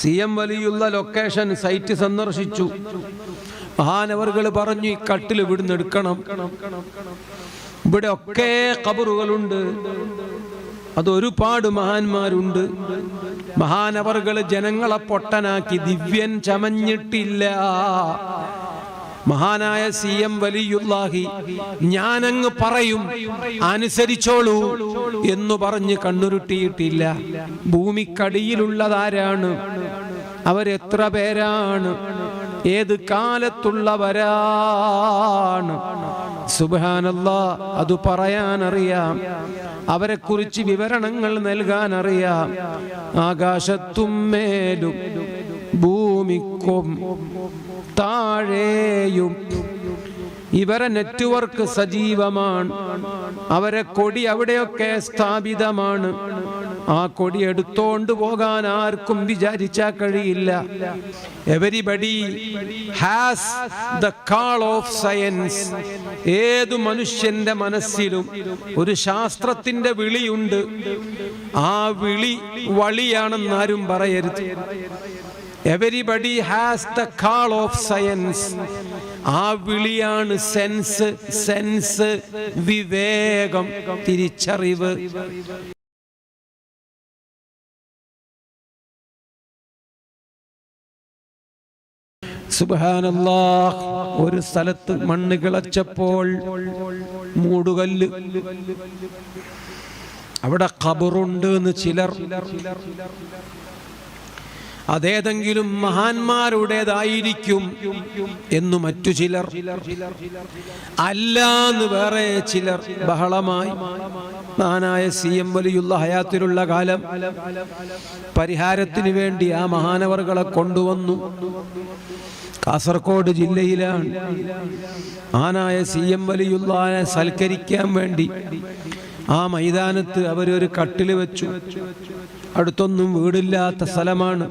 C M വലിയുള്ള location site സന്ദർശിച്ചു. മഹാനവറുകൾ പറഞ്ഞു ഈ കട്ടിൽ ഇവിടുന്ന് എടുക്കണം. ഇവിടെ ഒക്കെ കബറുകളുണ്ട് അതൊരുപാട് മഹാന്മാരുണ്ട്. മഹാനവറുകൾ ജനങ്ങളെ പൊട്ടനാക്കി ദിവ്യൻ ചമഞ്ഞിട്ടില്ല. മഹാനായ സി എം വലിയുല്ലാഹി ഞാനങ്ങ് പറയും അനുസരിച്ചോളൂ എന്ന് പറഞ്ഞ് കണ്ണുരുട്ടിയിട്ടില്ല. ഭൂമിക്കടിയിലുള്ളതാരാണ്? അവരെത്ര പേരാണ്? ഏത് കാലത്തുള്ളവരാണ്? സുബാനല്ല അത് പറയാനറിയാം. അവരെ കുറിച്ച് വിവരണങ്ങൾ നൽകാൻ അറിയാം ആകാശത്തും മേലും ഭൂമിക്കും താഴെയും. ഇവരെ നെറ്റ്വർക്ക് സജീവമാണ്. അവരെ കൊടി അവിടെയൊക്കെ സ്ഥാപിതമാണ്. ആ കൊടി എടുത്തോണ്ട് പോകാൻ ആർക്കും വിചാരിച്ചാൽ കഴിയില്ല. Everybody has the call of science ഏതു മനുഷ്യന്റെ മനസ്സിലും ഒരു ശാസ്ത്രത്തിന്റെ വിളിയുണ്ട്. ആ വിളി വളിയാണെന്ന് ആരും പറയരുത്. Everybody has the call of science ആ വിളിയാണ് സെൻസ് സെൻസ് വിവേകം തിരിച്ചറിവ്. സുബാനല്ലാ ഒരു സ്ഥലത്ത് മണ്ണ് കിളച്ചപ്പോൾ മൂടുകല്ല്. അവിടെ ഖബറുണ്ട് എന്ന് ചിലർ അതേതെങ്കിലും മഹാന്മാരുടേതായിരിക്കും എന്നു മറ്റു ചിലർ. അല്ലാന്ന് വേറെ ചിലർ. ബഹളമായി. മഹാനായ സി എം വലിയുള്ള ഹയാത്തിലുള്ള കാലം പരിഹാരത്തിന് വേണ്ടി ആ മഹാനവറുകളെ കൊണ്ടുവന്നു. കാസർഗോഡ് ജില്ലയിലാണ്. ആനായ സി എം വലിയുള്ളനെ സൽക്കരിക്കാൻ വേണ്ടി ആ മൈതാനത്ത് അവരൊരു കട്ടിൽ വെച്ചു. അടുത്തൊന്നും വീടില്ലാത്ത സ്ഥലമാണ്.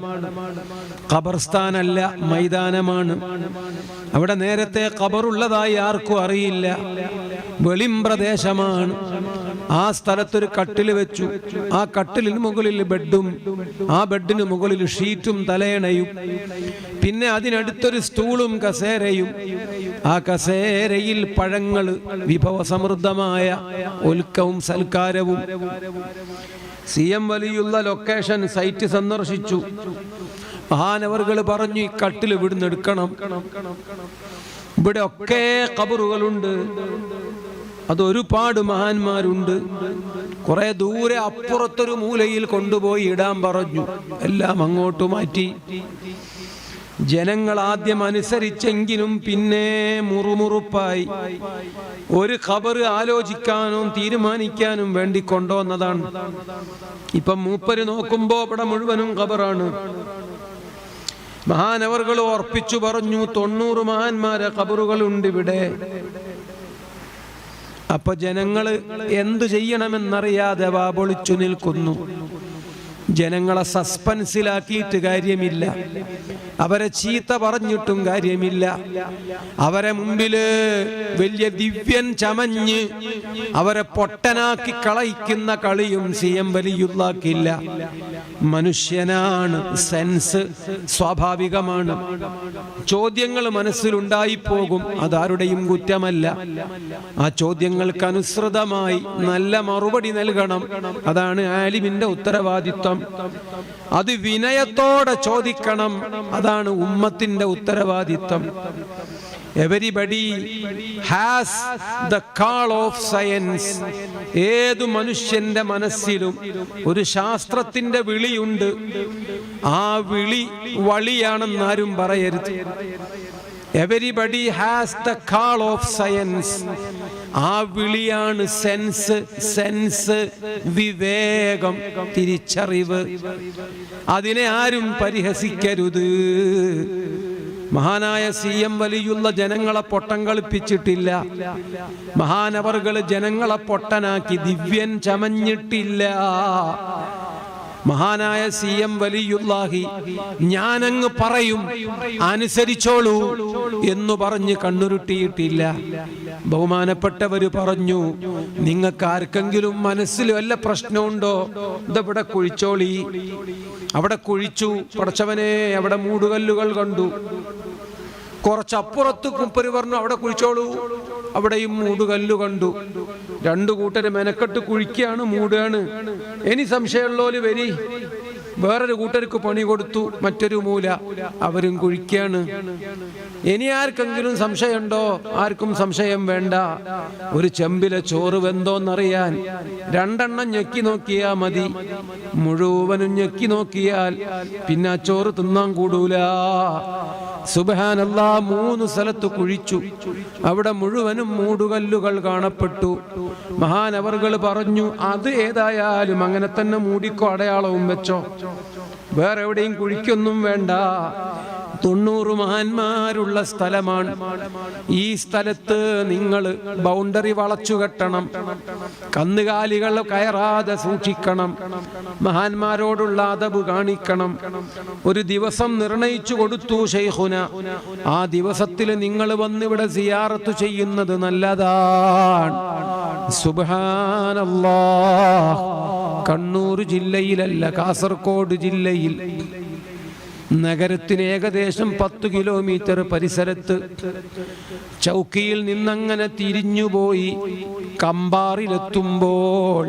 ഖബർസ്ഥാനല്ല മൈതാനമാണ്. അവിടെ നേരത്തെ ഖബറുള്ളതായി ആർക്കും അറിയില്ല. വെളിം പ്രദേശമാണ്. ആ സ്ഥലത്തൊരു കട്ടിൽ വെച്ചു. ആ കട്ടിലിന് മുകളിൽ ബെഡും ആ ബെഡിന് മുകളിൽ ഷീറ്റും തലേണയും പിന്നെ അതിനടുത്തൊരു സ്റ്റൂളും കസേരയും. ആ കസേരയിൽ പഴങ്ങൾ വിഭവസമൃദ്ധമായ ഒൽക്കവും സൽക്കാരവും. സി എം വലിയുള്ള ലൊക്കേഷൻ സൈറ്റ് സന്ദർശിച്ചു. മഹാനവറുകൾ പറഞ്ഞു ഈ കട്ടിൽ ഇവിടുന്ന് എടുക്കണം. ഇവിടെ ഒക്കെ കബറുകളുണ്ട് അതൊരുപാട് മഹാന്മാരുണ്ട്. കുറെ ദൂരെ അപ്പുറത്തൊരു മൂലയിൽ കൊണ്ടുപോയി ഇടാൻ പറഞ്ഞു. എല്ലാം അങ്ങോട്ട് മാറ്റി. ജനങ്ങൾ ആദ്യം അനുസരിച്ചെങ്കിലും പിന്നെ മുറുമുറുപ്പായി. ഒരു ഖബർ ആലോചിക്കാനും തീരുമാനിക്കാനും വേണ്ടി കൊണ്ടുവന്നതാണ്. ഇപ്പം മൂപ്പര് നോക്കുമ്പോ ഇവിടെ മുഴുവനും ഖബറാണ്. മഹാനവറുകൾ ഉറപ്പിച്ചു പറഞ്ഞു തൊണ്ണൂറ് മഹാന്മാരെ ഖബറുകളുണ്ട് ഇവിടെ. അപ്പൊ ജനങ്ങൾ എന്തു ചെയ്യണമെന്നറിയാതെ വാപൊളിച്ചു നിൽക്കുന്നു. ജനങ്ങളെ സസ്പെൻസിലാക്കിയിട്ട് കാര്യമില്ല. അവരെ ചീത്ത പറഞ്ഞിട്ടും കാര്യമില്ല. അവരെ മുമ്പിൽ വലിയ ദിവ്യൻ ചമഞ്ഞ് അവരെ പൊട്ടനാക്കി കളയിക്കുന്ന കളിയും സി എം വലിയുള്ളാക്കില്ല. മനുഷ്യനാണ്. സെൻസ് സ്വാഭാവികമാണ്. ചോദ്യങ്ങൾ മനസ്സിലുണ്ടായിപ്പോകും. അതാരുടെയും കുറ്റമല്ല. ആ ചോദ്യങ്ങൾക്ക് അനുസൃതമായി നല്ല മറുപടി നൽകണം. അതാണ് ആലിമിന്റെ ഉത്തരവാദിത്വം. അത് വിനയത്തോടെ ചോദിക്കണം. അതാണ് ഉമ്മത്തിന്റെ ഉത്തരവാദിത്വം. Everybody has the call of science ഏതു മനുഷ്യന്റെ മനസ്സിലും ഒരു ശാസ്ത്രത്തിന്റെ വിളിയുണ്ട്. ആ വിളി വളിയാണെന്ന് ആരും പറയരുത്. Everybody has the call of science ആ വിളിയാണ് സെൻസ് സെൻസ് വിവേകം തിരിച്ചറിവ്. അതിനെ ആരും പരിഹസിക്കരുത്. മഹാനായ സി എം വലിയുള്ള ജനങ്ങളെ പൊട്ടം കളിപ്പിച്ചിട്ടില്ല. മഹാനവറുകൾ ജനങ്ങളെ പൊട്ടനാക്കി ദിവ്യൻ ചമഞ്ഞിട്ടില്ല. മഹാനായ സി എം വലിയുല്ലാഹി ഞാനങ്ങ് പറയും അനുസരിച്ചോളൂ എന്ന് പറഞ്ഞ് കണ്ണുരുട്ടിയിട്ടില്ല. ബഹുമാനപ്പെട്ടവര് പറഞ്ഞു നിങ്ങൾക്ക് ആർക്കെങ്കിലും മനസ്സിൽ വല്ല പ്രശ്നമുണ്ടോ? ഇതവിടെ കുഴിച്ചോളി? അവിടെ കുഴിച്ചു പടച്ചവനെ അവിടെ മൂടുകല്ലുകൾ കണ്ടു. കുറച്ചപ്പുറത്ത് കുപ്പര് പറഞ്ഞു അവിടെ കുഴിച്ചോളൂ. അവിടെയും മൂടുകല്ലു കണ്ടു. രണ്ടു കൂട്ടര് മെനക്കെട്ട് കുഴിക്കുകയാണ് മൂടുകയാണ്. ഇനി സംശയമുള്ളോൽ വരി. വേറൊരു കൂട്ടർക്ക് പണി കൊടുത്തു മറ്റൊരു മൂല അവരും കുഴിക്കാണ്. ഇനി ആർക്കെങ്കിലും സംശയമുണ്ടോ? ആർക്കും സംശയം വേണ്ട. ഒരു ചെമ്പിലെ ചോറ് വെന്തോന്നറിയാൻ രണ്ടെണ്ണം ഞെക്കി നോക്കിയാ മതി. മുഴുവനും ഞെക്കി നോക്കിയാൽ പിന്നെ ആ ചോറ് തിന്നാൻ കൂടൂല. സുബഹാനല്ലാ മൂന്ന് സ്ഥലത്ത് കുഴിച്ചു. അവിടെ മുഴുവനും മൂടുകല്ലുകൾ കാണപ്പെട്ടു. മഹാനവറുകൾ പറഞ്ഞു അത് ഏതായാലും അങ്ങനെ തന്നെ മൂടിക്കോ അടയാളവും വെച്ചോ. വേറെ എവിടെയും കുഴിക്കൊന്നും വേണ്ട. തൊണ്ണൂറ് മഹാന്മാരുള്ള സ്ഥലമാണ്. ഈ സ്ഥലത്ത് നിങ്ങൾ ബൗണ്ടറി വളച്ചു കെട്ടണം. കന്നുകാലികൾ കയറാതെ സൂക്ഷിക്കണം. മഹാന്മാരോടുള്ള അതബ് കാണിക്കണം. ഒരു ദിവസം നിർണയിച്ചു കൊടുത്തു ഷെയ്ഹുന ആ ദിവസത്തിൽ നിങ്ങൾ വന്നിവിടെ സിയാറത്ത് ചെയ്യുന്നത് നല്ലതാണ്. സുബാനല്ലാ കണ്ണൂർ ജില്ലയിലല്ല കാസർഗോഡ് ജില്ലയിൽ. നഗരത്തിന് ഏകദേശം പത്ത് കിലോമീറ്റർ പരിസരത്ത് ചൗക്കിയിൽ നിന്നങ്ങനെ തിരിഞ്ഞുപോയി കമ്പാറിലെത്തുമ്പോൾ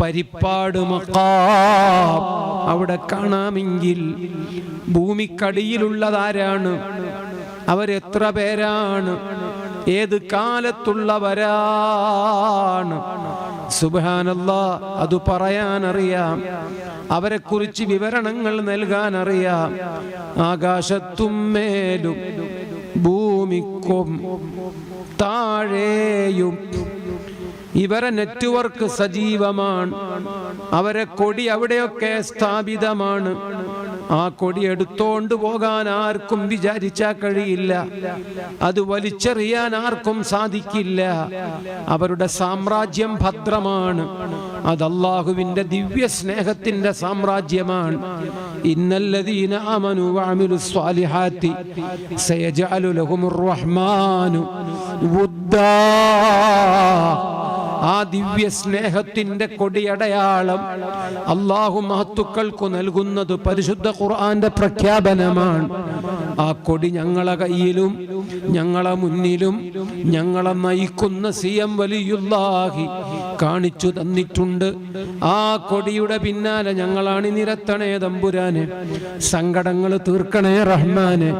പരിപ്പാട് മക്കാം അവിടെ കാണാമെങ്കിൽ ഭൂമിക്കടിയിലുള്ളതാരാണ്? അവരെത്ര പേരാണ്? ഏത് കാലത്തുള്ളവരാണ്? സുബാനല്ല അത് പറയാനറിയാം. അവരെ കുറിച്ച് വിവരണങ്ങൾ നൽകാൻ അറിയാം ആകാശത്തും മേലും ഭൂമിക്കും താഴെയും. ഇവരെ നെറ്റ്വർക്ക് സജീവമാണ്. അവരെ കൊടി അവിടെയൊക്കെ സ്ഥാപിതമാണ്. ആ കൊടി എടുത്തോണ്ട് പോകാൻ ആർക്കും വിചാരിച്ചാൽ കഴിയില്ല. അത് വലിച്ചെറിയാൻ ആർക്കും സാധിക്കില്ല. അവരുടെ സാമ്രാജ്യം ഭദ്രമാണ്. അത് അള്ളാഹുവിന്റെ ദിവ്യ സ്നേഹത്തിന്റെ സാമ്രാജ്യമാണ്. ഇന്നല്ലദീന റഹ്മാനു ആ ദിവ്യ സ്നേഹത്തിന്റെ കൊടിയടയാളം അള്ളാഹു മഹത്തുക്കൾക്കു നൽകുന്നത് പരിശുദ്ധ ഖുർആന്റെ പ്രഖ്യാപനമാണ്. ആ കൊടി ഞങ്ങളെ കയ്യിലും ഞങ്ങളെ മുന്നിലും ഞങ്ങളെ നയിക്കുന്ന സി എം വലിയുല്ലാഹി കാണിച്ചു തന്നിട്ടുണ്ട്. ആ കൊടിയുടെ പിന്നാലെ ഞങ്ങളാണ് നിരത്തണേ തമ്പുരാനെ. സങ്കടങ്ങൾ തീർക്കണേ റഹ്മാന്.